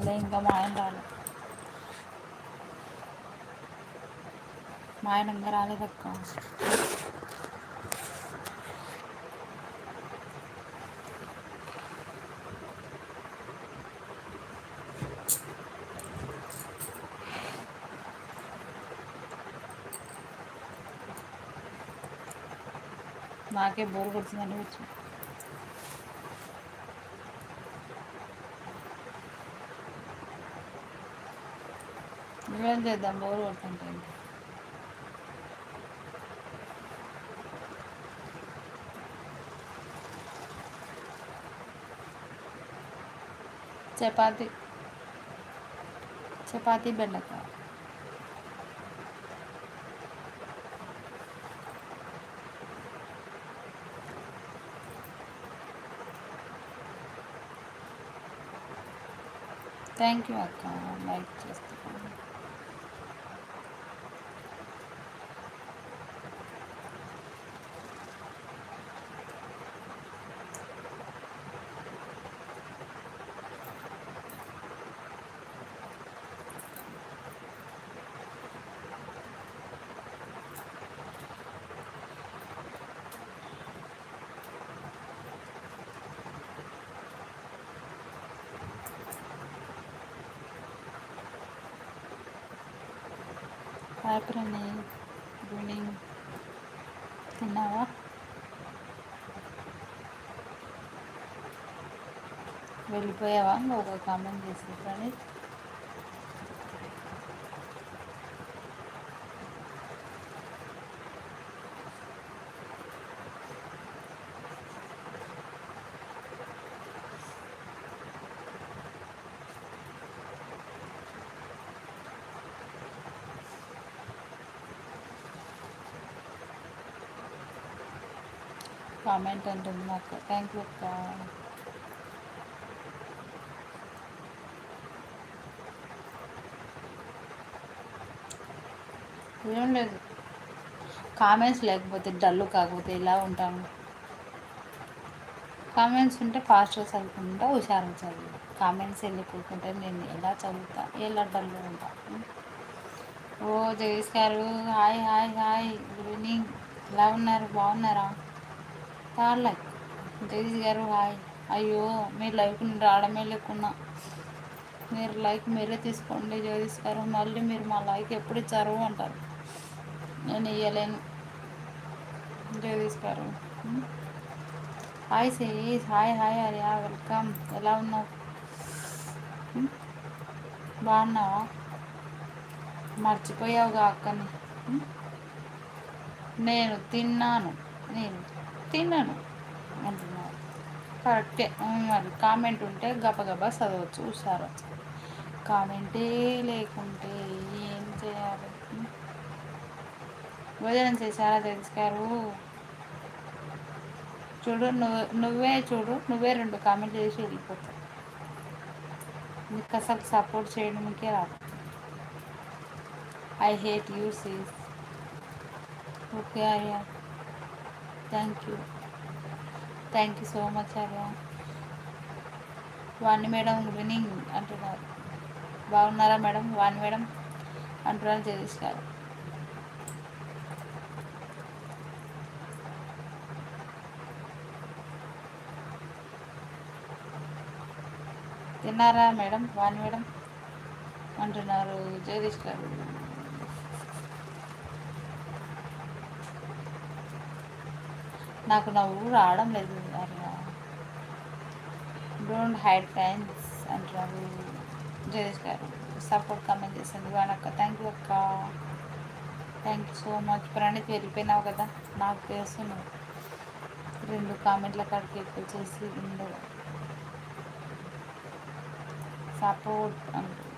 ఇంకా ఇంకా మా ఆయన రాలేదు. మా ఆయన ఇంకా రాలేదక్క నాకే బోర్ కొడుతుందని వచ్చి ఏం చేద్దాం బోర్ కొడుతుంటే చపాతి. చపాతి బెండకాయ థ్యాంక్ యూ అక్క. లైక్ చేస్తాను హాయ్ ప్రణి గుడ్ ఈవినింగ్ తిన్నావా? వెళ్ళిపోయావా? ఒక కామెంట్ చేసి ప్రణీత్ కామెంట్ అంటుంది నాకు థ్యాంక్ యూ అక్క. ఏం లేదు. కామెంట్స్ లేకపోతే డల్లు కాకపోతే ఎలా ఉంటాం? కామెంట్స్ ఉంటే ఫాస్ట్గా చదువుకుంటా హుషారుగా చదువు. కామెంట్స్ వెళ్ళిపోతుంటే నేను ఎలా చదువుతా? ఎలా డల్లు ఉంటా? ఓ జగేష్ garu hi hi hi. Good evening ఎలా ఉన్నారు? బాగున్నారా? థర్డ్ లైక్ జగదీష్ గారు హాయ్ అయ్యో మీరు లైక్ రావడమే లేకున్నా. మీరు లైక్ మీరే తీసుకోండి జగదీష్ గారు. మళ్ళీ మీరు మా లైక్ ఎప్పుడు ఇచ్చారు అంటారు. నేను ఇవ్వలేను Jagadish garu. Hi says hi hi Ariya. Welcome. ఎలా ఉన్నావు? బాగున్నావా? మర్చిపోయావుగా అక్కని. నేను తిన్నాను. నేను తిన్నాను. అంటున్నారు కరెక్టే. మరి కామెంట్ ఉంటే గబగబా చదవచ్చు చూసారు? కామెంటే లేకుంటే ఏం చేయాలి? భోజనం చేశారా తెలుసుకారు చూడు నువ్వు నువ్వే చూడు నువ్వే రెండు కామెంట్ చేసి వెళ్ళిపోతావు. నీకు అసలు సపోర్ట్ చేయడానికే రాదు. I hate you says okay అయ్యా thank you thank you so much Arya Vani madam good evening అంటున్నారు. బాగున్నారా మేడం? వాణి మేడం అంటున్నారు జగదీష్ గారు. తిన్నారా మేడం? వాణి మేడం అంటున్నారు జగదీష్ గారు. నాకు నవ్వు రావడం లేదు అలా డోంట్ హైడ్ ఫ్రెండ్స్ అంటున్నారు జగదీష్ గారు. సపోర్ట్ కమెంట్ చేసింది వానక్క. థ్యాంక్ యూ అక్క. Thank you so much Praneeth వెళ్ళిపోయినావు కదా? నాకు తెలుసు రెండు కామెంట్ల కాడికి ఎక్కువ చేసి ఉండవు సపోర్ట్ అంటూ.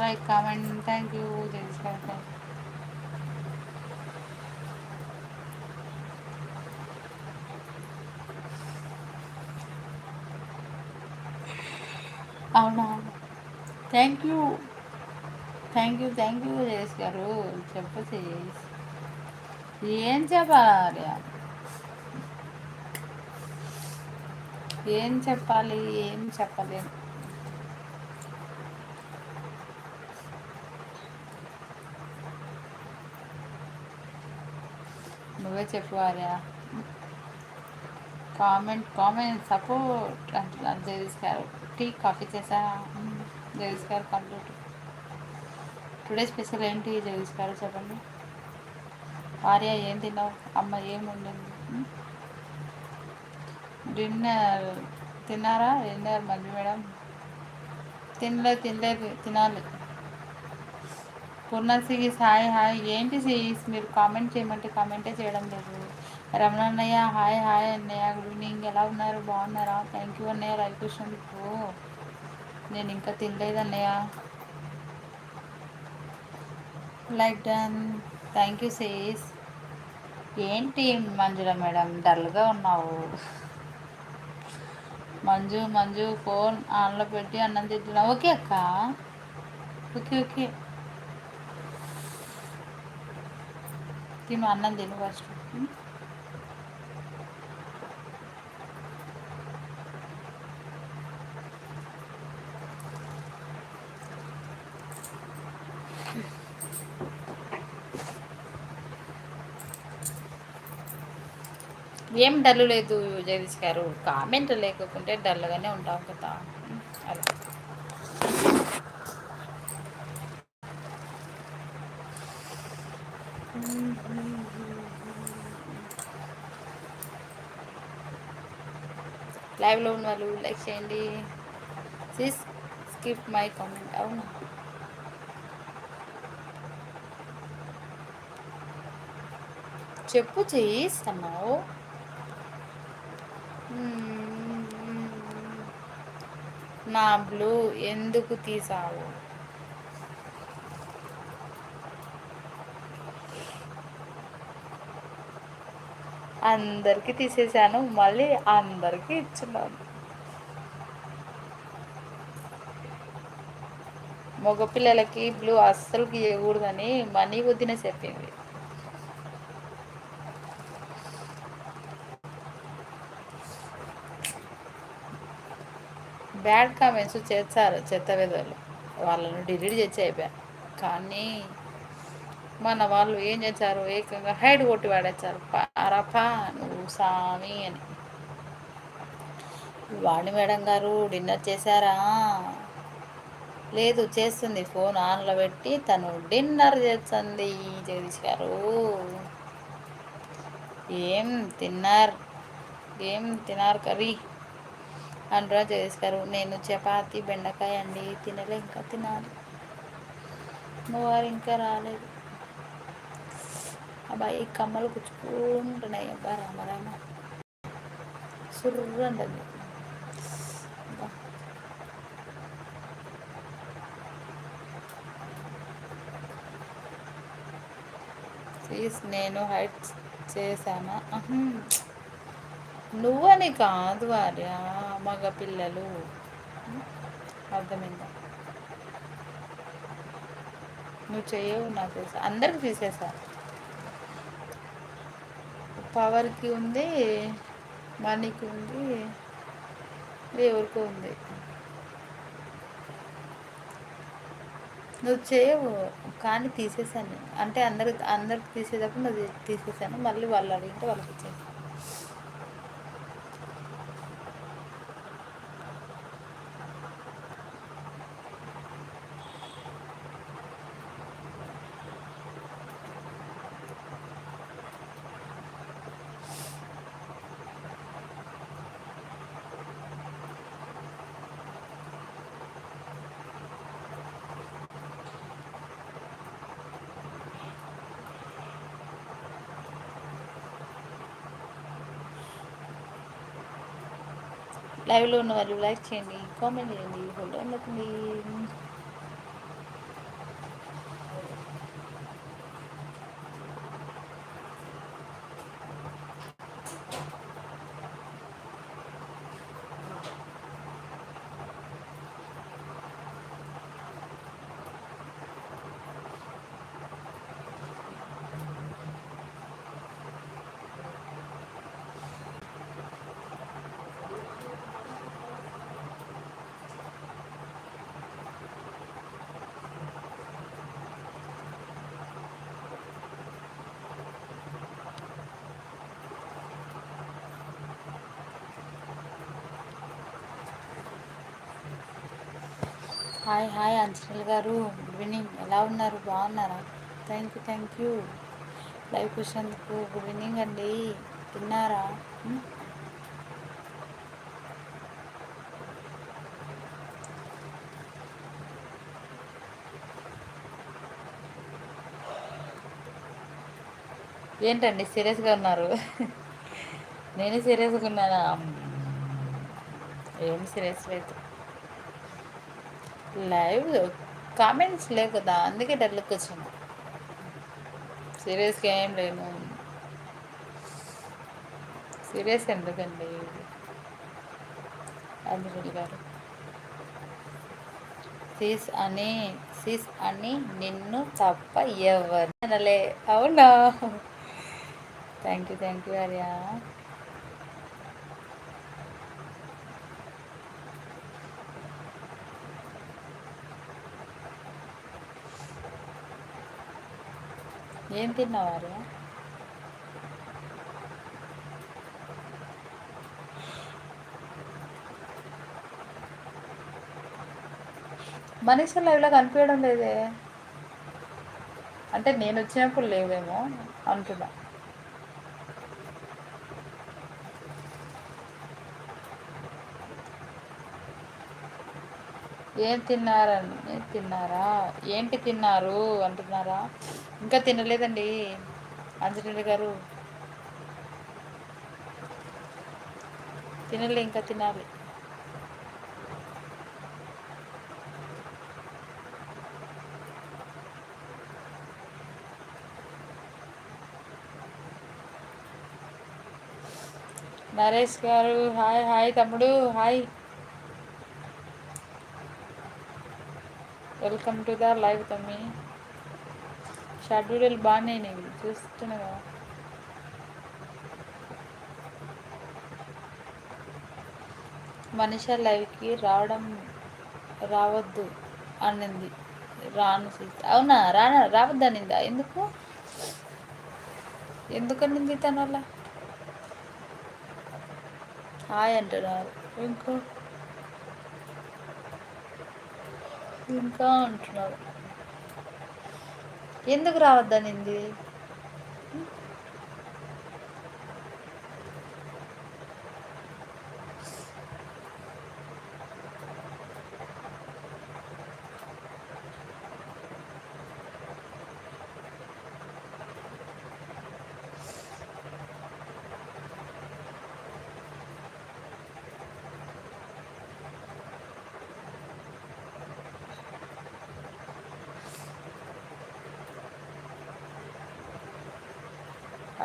Like comment thank you. Jayashree అవునా? Thank you. Thank you thank you Jayesh garu. చెప్పు జయేష్. ఏం చెప్పాలి? ఏం చెప్పాలి? ఏం చెప్పలేను నువ్వే చెప్పు ఆర్య. కామెంట్ కామెంట్ సపోర్ట్ అంటున్నారు జగదీష్ గారు. టీ కాఫీ చేసా? జగదీష్ గారు కంప్లీట్. టుడే స్పెషల్ ఏంటి జగదీష్ గారు చెప్పండి. ఆర్య ఏం తిన్నావు? అమ్మ ఏం డిన్నర్ తిన్నారా? Dinner Manju madam. తినలేదు తినలేదు తినాలి. Purna hi hi. ఏంటి సిరీస్ మీరు కామెంట్ చేయమంటే కామెంటే చేయడం లేదు. రమణ అన్నయ్య హాయ్ హాయ్ అన్నయ్య. గుడ్ ఈవినింగ్ ఎలా ఉన్నారు? బాగున్నారా? థ్యాంక్ యూ అన్నయ్య. లైక్ మీకు నేను ఇంకా తినలేదు అన్నయ్య. Like done thank you says ఏంటి మంజుల మేడం? డల్గా ఉన్నావు. మంజు మంజు ఫోన్ ఆన్లో పెట్టి అన్నం తింటున్నావు. ఓకే అక్క. Okay okay. తిను అన్నం తిను ఫస్ట్ ఏం డల్ లేదు జగదీష్ గారు కామెంట్ లేకుంటే డల్గానే ఉంటాం కదా. అలా. లైవ్లో ఉన్న వాళ్ళు లైక్ చేయండి. సిస్ స్కిప్ మై కామెంట్ అవునా? చెప్పు చేయిస్తున్నావు. Hmm. నా బ్లూ ఎందుకు తీసావు? అందరికీ తీసేసాను మళ్ళీ అందరికీ ఇచ్చున్నాను. మగపిల్లలకి బ్లూ అస్సలు గీయకూడదని మనీ వద్దిన చెప్పింది. బ్యాడ్ కామెంట్స్ చేస్తారు చెత్త విధాలు వాళ్ళను డిలీట్ చేసి అయిపోయా. కానీ మన వాళ్ళు ఏం చేశారు? ఏకంగా హైడ్ కొట్టి వాడేశారు. పారపా నువ్వు సామి అని. వాణి మేడం గారు డిన్నర్ చేశారా? లేదు చేస్తుంది. ఫోన్ ఆన్లో పెట్టి తను డిన్నర్ చేస్తుంది జగదీష్ గారు. ఏం తిన్నారు? ఏం తిన్నారు కర్రీ? అంటారా జగదీష్ గారు నేను చపాతి బెండకాయ అండి తినలే ఇంకా తినాలి. వారు ఇంకా రాలేదు. అబ్బాయి కమ్మలు కూర్చుకుంటున్నాయి అబ్బా రామ సుర్రు అంటుంది ప్లీజ్ నేను హైట్ చేశానా? నువ్వని కాదు వార్య మగ పిల్లలు. అర్థమైందా? నువ్వు చేయవు నాకు తెలుసు. అందరికి తీసేసా. పవర్కి ఉంది మనీకి ఉంది ఎవరికి ఉంది. నువ్వు చేయవు కానీ తీసేసాను అంటే అందరికి అందరికి తీసేటప్పుడు నువ్వు తీసేసాను మళ్ళీ వాళ్ళు అడిగితే వాళ్ళకి ఇచ్చేసాను లైవ్లో ఉన్న వాళ్ళు లైక్ చేయండి కామెంట్ చేయండి హోల్డ్ అందుతుంది హాయ్ హాయ్ అంచనల్ గారు. గుడ్ ఈవినింగ్ ఎలా ఉన్నారు? బాగున్నారా? Thank you thank you live చూసినందుకు గుడ్ ఈవినింగ్ అండి. తిన్నారా? Hmm? ఏంటండి? సీరియస్గా ఉన్నారు. నేను సీరియస్గా ఉన్నానా? Hmm. ఏం సీరియస్ లేదు. లైవ్ కామెంట్స్ లేవు కదా అందుకే డల్కి వచ్చాను సీరియస్గా ఏం లేను. సీరియస్ ఎందుకండి? అంజలి గారు. సీస్ అని సీస్ అని నిన్ను తప్ప ఎవరు అనలే. అవునా? Thank you thank you Arya. ఏం తిన్నవారు ఆర్య? మనీషా లైవ్లో కనిపించడం లేదే. అంటే నేను వచ్చినప్పుడు లేవేమో అంటున్నా ఏం తిన్నారని తిన్నారా? ఏంటి తిన్నారు? అంటున్నారా? ఇంకా తినలేదండి. అంజనేయులు గారు. తినలే ఇంకా తినాలి. నరేష్ గారు హాయ్ హాయ్ తమ్ముడు hi. Welcome to the live తమ్మి షెడ్యూల్ బాగానే నీవి చూస్తున్నా కదా. మనిష లైవ్కి రావడం రావద్దు అనింది. రాను సీత. అవునా? రానా? రావద్దు అనిందా? ఎందుకు? ఎందుకు అనింది తన వల్ల హాయ్ అంటున్నారు. ఇంకో? ఇంకా అంటున్నారు ఎందుకు రావద్దనింది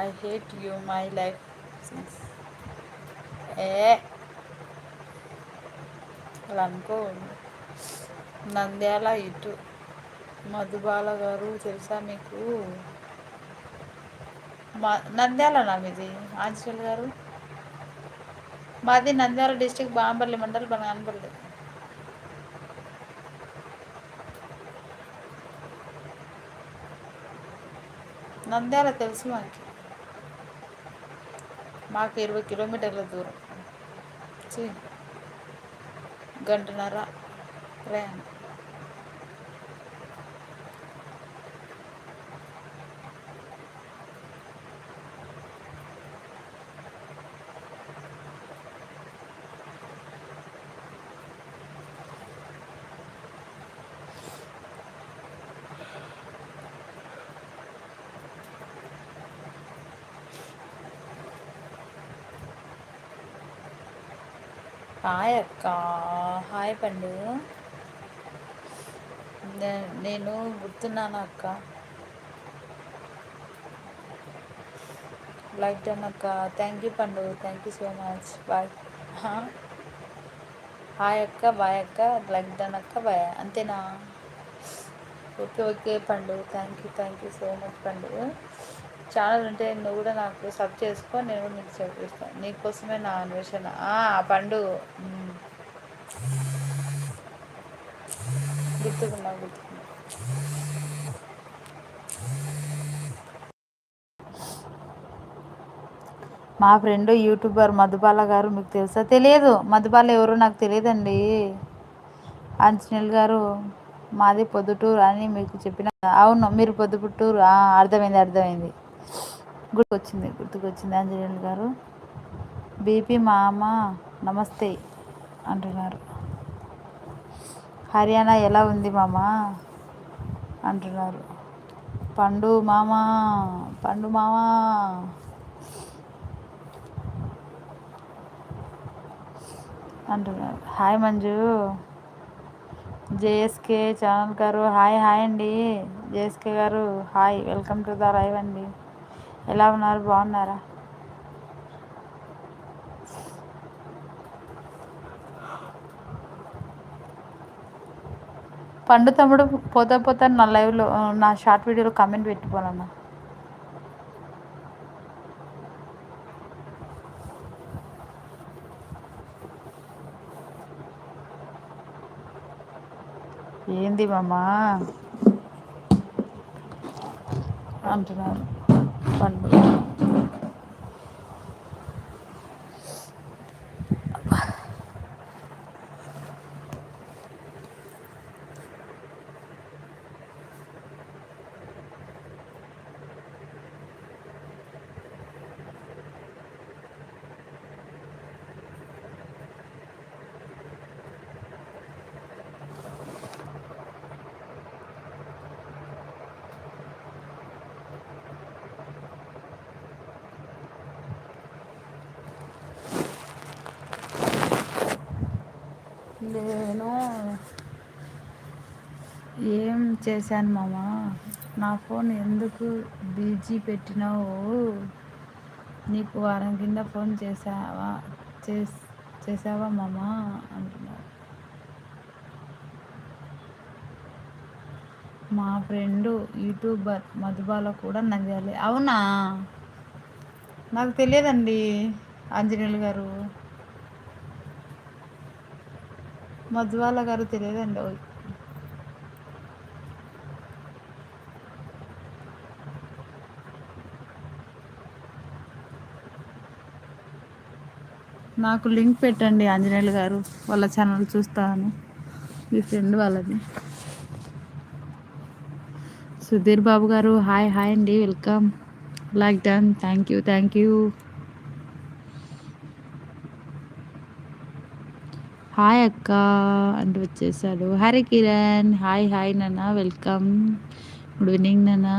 I hate you my life since ఏ అలా అనుకో నంద్యాల ఇటు. మధుబాల గారు తెలుసా మీకు? మా నంద్యాలనా మీది. ఆంజనేయులు గారు? మాది నంద్యాల డిస్టిక్ బాంబల్లి మండల్ బనగానపల్లి నంద్యాల తెలుసు మాకు. మాకు ఇరవై కిలోమీటర్ల దూరం. గంటన్నర ప్రయాణం హాయ్ అక్క. హాయ్ పండు. నేను గుర్తున్నాను అక్క. లైక్ డన్ అక్క. Thank you Pandu. Thank you so much bye hi అక్క. బాయ్ అక్క. లైక్ డన్ అక్క. బాయ్ అంతేనా? Okay okay Pandu. Thank you thank you so much Pandu. Channel ఉంటే నువ్వు కూడా నాకు సబ్ చేసుకో నేను కూడా నీకు చూపిస్తాను నీకోసమే నా అన్వేషణ. ఆ, పండు. గుర్తుకున్నా గుర్తుకున్నా మా ఫ్రెండ్ యూట్యూబర్ మధుబాల గారు మీకు తెలుసా? తెలియదు. మధుబాల ఎవరో నాకు తెలియదండి. ఆంజనేయులు గారు మాది పొద్దుటూరు అని మీకు చెప్పిన. అవును మీరు పొద్దుపుట్టూరు. అర్థమైంది అర్థమైంది. గుర్తుకొచ్చింది గుర్తుకొచ్చింది ఆంజనేయులు గారు. బీపీ మామ నమస్తే అంటున్నారు. హర్యానా ఎలా ఉంది మామ అంటున్నారు. పండు మామ పండు మామ. అంటున్నారు. Hi Manju. JSK channel garu hi hi అండి. JSK garu hi. Welcome to the live అండి. ఎలా ఉన్నారు? బాగున్నారా? పండు తమ్ముడు పోతా పోతా నా లైవ్లో నా షార్ట్ వీడియోలో కామెంట్ పెట్టిపోనన్నా ఏంది మామా? అంటున్నారు. పండు నేను ఏం చేశాను మామ? నా ఫోన్ ఎందుకు బీజీ పెట్టినావు? నీకు వారం కింద ఫోన్ చేసావా చేసావా మామ? అంటున్నారు మా ఫ్రెండు యూట్యూబర్ మధుబాల కూడా నంద్యాలి. అవునా? నాకు తెలియదండి ఆంజనేయులు గారు. మధువాల గారు తెలియదండి నాకు లింక్ పెట్టండి ఆంజనేయులు గారు వాళ్ళ ఛానల్ చూస్తాను మీ ఫ్రెండ్ వాళ్ళది. సుధీర్ బాబు గారు హాయ్ హాయ్ అండి welcome like done thank you thank you hi అక్క. అంటూ వచ్చేసాడు. హరి కిరణ్ హాయ్ హాయ్ నాన్న వెల్కమ్ గుడ్ ఈవినింగ్ నాన్న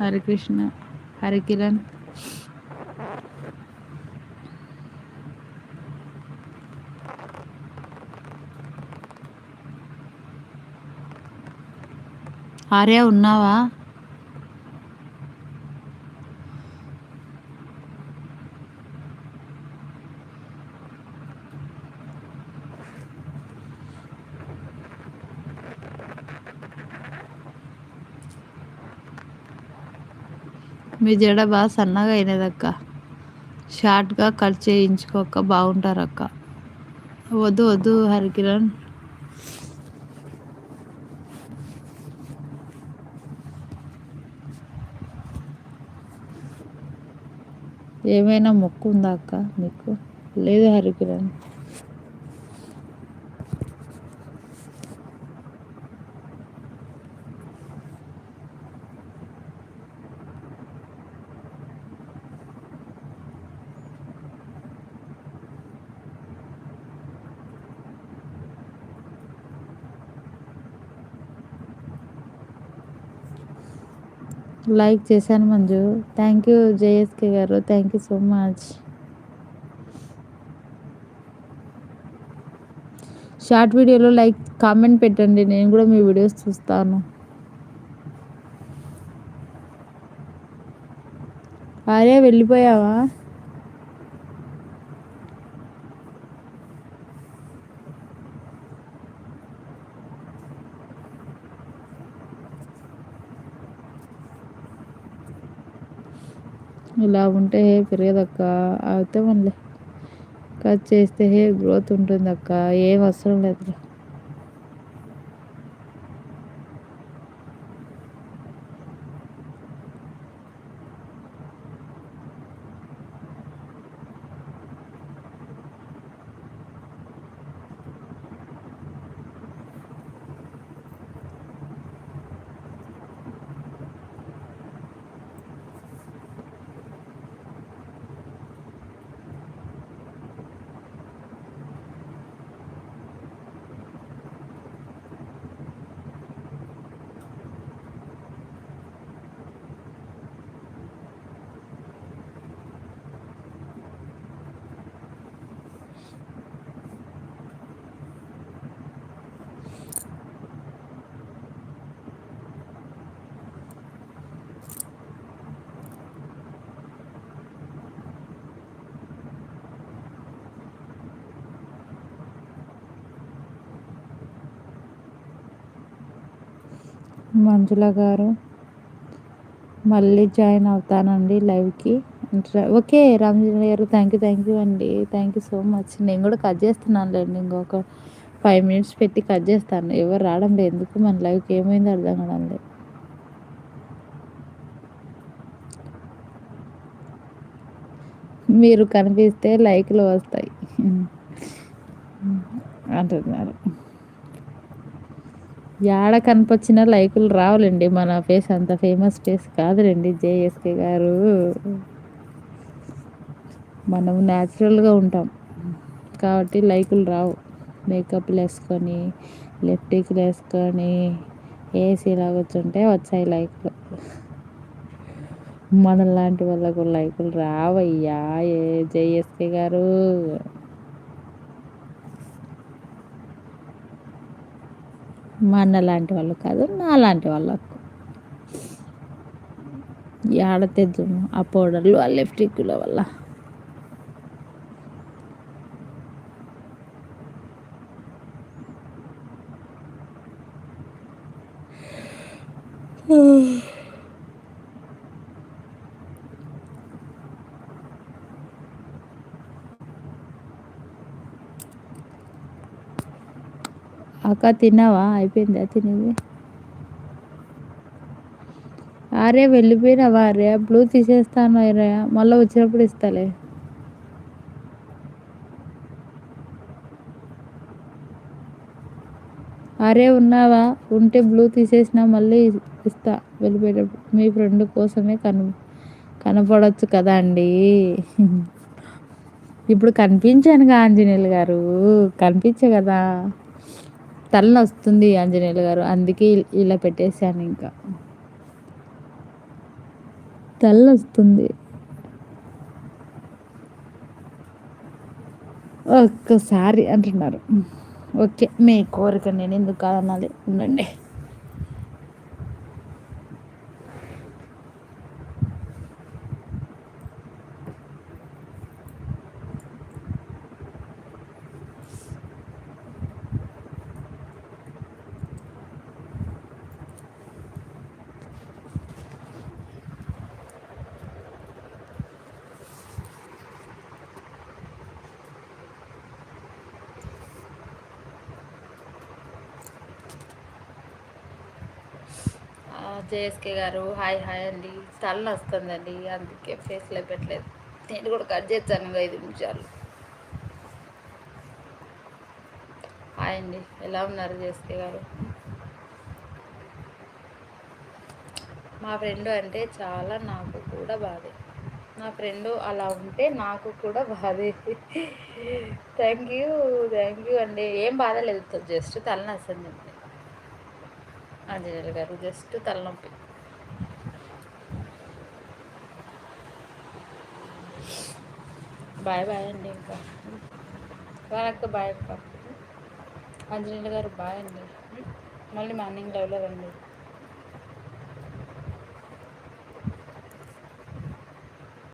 హరికృష్ణ హరి కిరణ్ ఆర్య ఉన్నావా? మీ జడ బాగా సన్నగా అయినదక్క. షార్ట్గా కట్ చేయించుకోక బాగుంటారు అక్క వద్దు వద్దు హరికిరణ్. ఏమైనా మొక్కు ఉందా అక్క మీకు? లేదు హరికిరణ్. లైక్ చేశాను Manju. Thank you JSK garu. Thank you so much short వీడియోలో లైక్ కామెంట్ పెట్టండి. నేను కూడా మీ వీడియోస్ చూస్తాను. అరే వెళ్ళిపోయావా? ఇలా ఉంటే హే పెరగదక్క. అయితే కట్ చేస్తే హే గ్రోత్ ఉంటుంది అక్క ఏం అవసరం లేదు మంజుల గారు. మళ్ళీ జాయిన్ అవుతానండి లైవ్కి. Okay Ranjan garu thank you thank you అండి. Thank you so much. నేను కూడా కట్ చేస్తున్నానులేండి ఇంకొక ఫైవ్ మినిట్స్ పెట్టి కట్ చేస్తాను. ఎవరు రావడం లేదు ఎందుకు మన లైవ్కి ఏమైంది అర్థం కావడం లేదు. మీరు కనిపిస్తే లైక్లు వస్తాయి. అంటున్నారు. ఏడ కనిపించిన లైకులు రావాలండి. మన ఫేస్ అంత ఫేమస్ ఫేస్ కాదులేండి జేఎస్కే గారు. మనం న్యాచురల్గా ఉంటాం. కాబట్టి లైకులు రావు. మేకప్లు వేసుకొని లిప్టిక్లు వేసుకొని ఏసీలా కూర్చుంటే వచ్చాయి లైకులు. మనలాంటి వాళ్ళకు లైకులు రావయ్యా ఏ జేఎస్కే గారు. మన లాంటి వాళ్ళు కాదు నా లాంటి వాళ్ళకు ఆడ తెద్దు ఆ పౌడర్లు ఆ లిప్స్టిక్ల వల్ల. అక్క తిన్నావా? అయిపోయిందా తినేది? అరే వెళ్ళిపోయినావా అరే బ్లూ తీసేస్తాను అరే మళ్ళీ వచ్చినప్పుడు ఇస్తాలే. అరే ఉన్నావా? ఉంటే బ్లూ తీసేసిన మళ్ళీ ఇస్తా వెళ్ళిపోయేటప్పుడు. మీ ఫ్రెండ్ కోసమే కను కనపడవచ్చు కదా అండి. ఇప్పుడు కనిపించానుగా ఆంజనేయులు గారు. కనిపించే కదా. తలనొస్తుంది ఆంజనేయులు గారు. అందుకే ఇలా పెట్టేశాను ఇంకా. తలనొస్తుంది. ఒక్కసారి అంటున్నారు. ఓకే మీ కోరిక నేను ఎందుకు కాదనాలి? ఉండండి. జేఎస్కే గారు హాయ్ హాయ్ అండి. తల వస్తుందండి అందుకే ఫేస్లో పెట్టలేదు. నేను కూడా కట్ చేస్తాను ఐదు నిమిషాలు. హాయ్ అండి ఎలా ఉన్నారు జేఎస్కే గారు? మా ఫ్రెండ్ అంటే చాలా నాకు కూడా బాధే. నా ఫ్రెండ్ అలా ఉంటే నాకు కూడా బాధే. థ్యాంక్ యూ థ్యాంక్ యూ అండి. ఏం బాధ లేదు జస్ట్ తలనొస్తుంది ఆంజనేయులు గారు జస్ట్ తలనొప్పి. బాయ్ బాయ్ అండి ఇంకా. వాళ్ళకి బాయ్. అక్క ఆంజనేయులు గారు బాయ్ అండి. మళ్ళీ మార్నింగ్ లెవెల్లో రండి.